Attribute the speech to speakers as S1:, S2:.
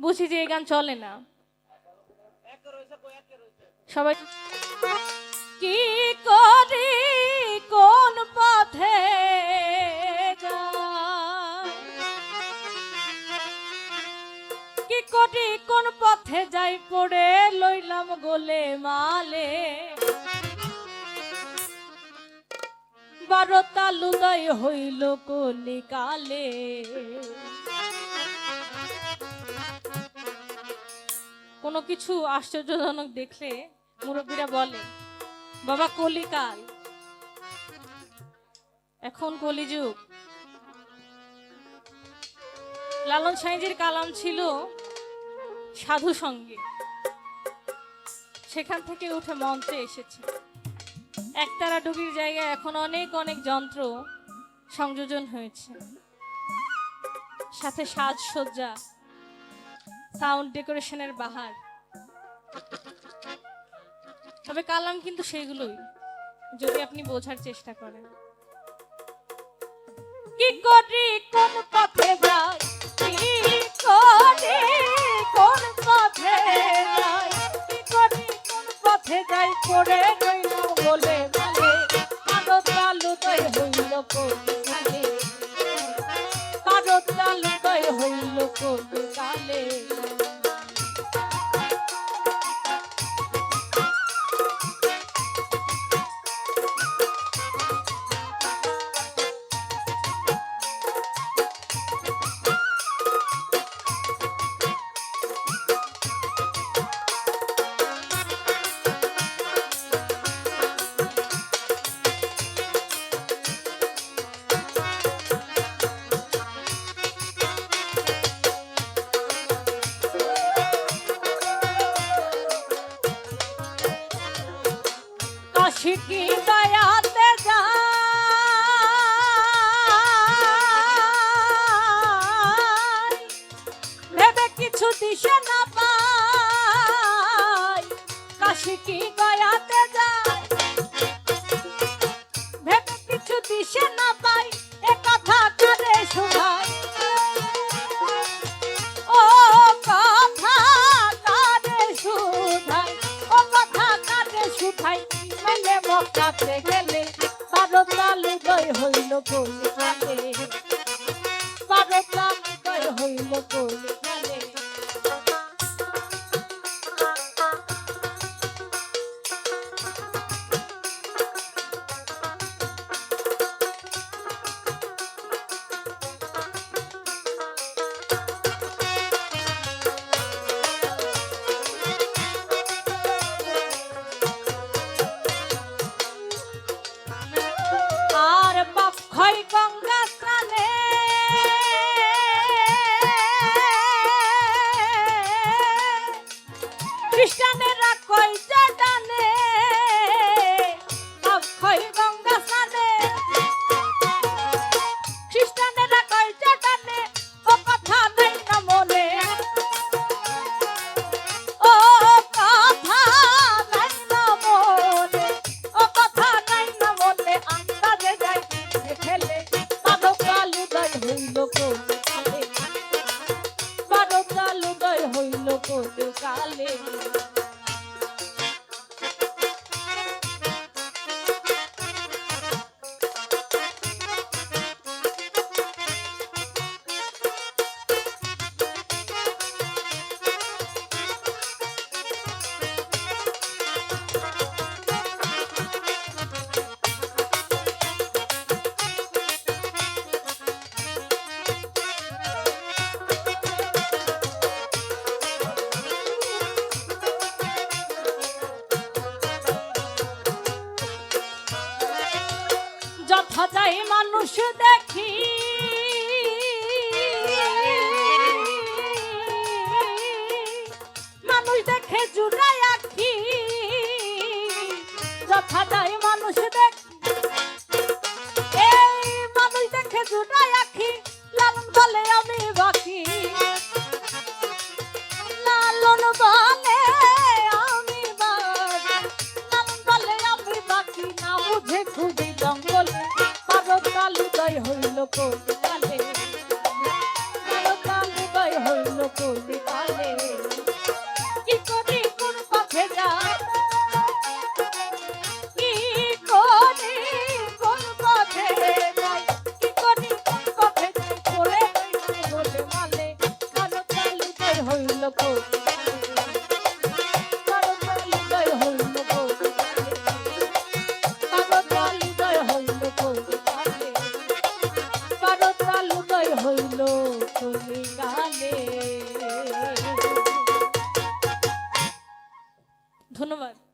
S1: বুঝি যে এই গান চলে না। সবাই কি করি, কোন পথে কি করি, কোন পথে যাই? পড়ে লইলাম গোলে মালে। বারো তালুদয় হইল কলিকালে। কোনো কিছু আশ্চর্যজনক দেখলে মুরব্বীরা বলে, বাবা কলিকাল এখন কলিযুগ লালন সাইজির কালাম ছিল সাধু সঙ্গে সেখান থেকে উঠে মঞ্চে এসেছে। একতারা ডুবির জায়গায় এখন অনেক অনেক যন্ত্র সংযোজন হয়েছে। সাথে সাজসজ্জা, সাউন্ড ডেকোরেশনের বাহার। তবে কালাম কিন্তু সেগুলোই, যদি আপনি বোঝার চেষ্টা করেন। কি করি, কোন পথে যাই করি, কোন পথে কি করি, কোন পথে যাই, পড়ে রইল বলে কারও চালু দয় হইল আশিকি দয়াতে যায়? ভেবে কিছু দিশে না মক্কাতে গেলে বারো তালু দয় হইল কলিকালে বারো তালু দয় হইল কলিকালে আর যাই মানুষ দেখি। মানুষ দেখে জুড়াই Yeah.